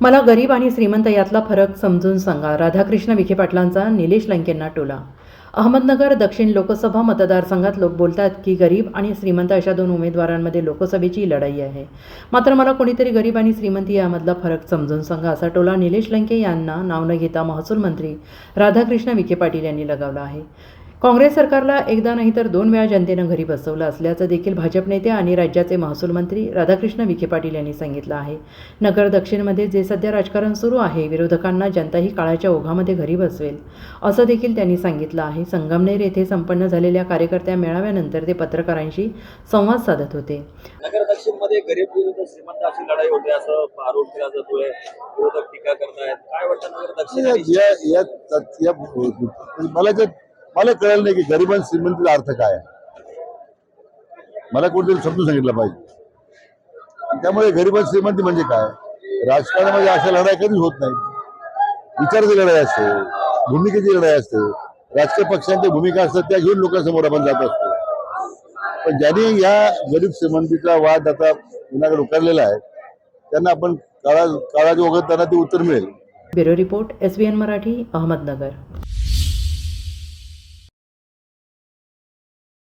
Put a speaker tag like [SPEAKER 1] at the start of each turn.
[SPEAKER 1] मला गरीब आणि श्रीमंत यातला फरक समजून सांगा. राधाकृष्ण विखे पाटलांचा निलेश लंकेंना टोला. अहमदनगर दक्षिण लोकसभा मतदारसंघात लोक बोलतात की गरीब आणि श्रीमंत अशा दोन उमेदवारांमध्ये लोकसभेची लढाई आहे. मात्र मला कोणीतरी गरीब आणि श्रीमंती यामधला फरक समजून सांगा असा टोला निलेश लंके यांना नाव न घेता महसूल मंत्री राधाकृष्ण विखे पाटील यांनी लगावला आहे. काँग्रेस सरकारला एकदा नाही तर दोन वेळा जनतेनं घरी बसवलं असल्याचं देखील भाजप नेते आणि राज्याचे महसूल मंत्री राधाकृष्ण विखे पाटील यांनी सांगितलं आहे. नगर दक्षिणमध्ये जे सध्या राजकारण सुरू आहे विरोधकांना जनता ही काळाच्या ओघामध्ये घरी बसवेल असं देखील त्यांनी सांगितलं आहे. संगमनेर येथे संपन्न झालेल्या कार्यकर्त्या मेळाव्यानंतर ते पत्रकारांशी संवाद साधत होते.
[SPEAKER 2] नगर दक्षिणमध्ये गरीब विरुद्ध श्रीमंत अशी लढाई होते असं आरोप केला जातोय. विरोधक टीका करतायत. काय वाटतं नगर दक्षिण
[SPEAKER 3] मला जे मला कळलं नाही की गरिबां श्रीमंतीचा अर्थ काय आहे. मला कोणतरी समजून सांगितलं पाहिजे. त्यामुळे गरिबां श्रीमंती म्हणजे काय? राजकारणामध्ये अशा लढाई कधीच होत नाही विचाराची लढाई असते भूमिकेची लढाई असते. राजकीय पक्षांच्या भूमिका असतात त्या घेऊन लोकांसमोर आपण जात असतो. पण ज्यांनी या गरीब श्रीमंतीचा वाद आता विनाकडे उकारलेला आहे त्यांना आपण काळा काळाच्या वगैरे त्यांना ते उत्तर मिळेल.
[SPEAKER 1] Bureau report S B N Marathi Ahmednagar.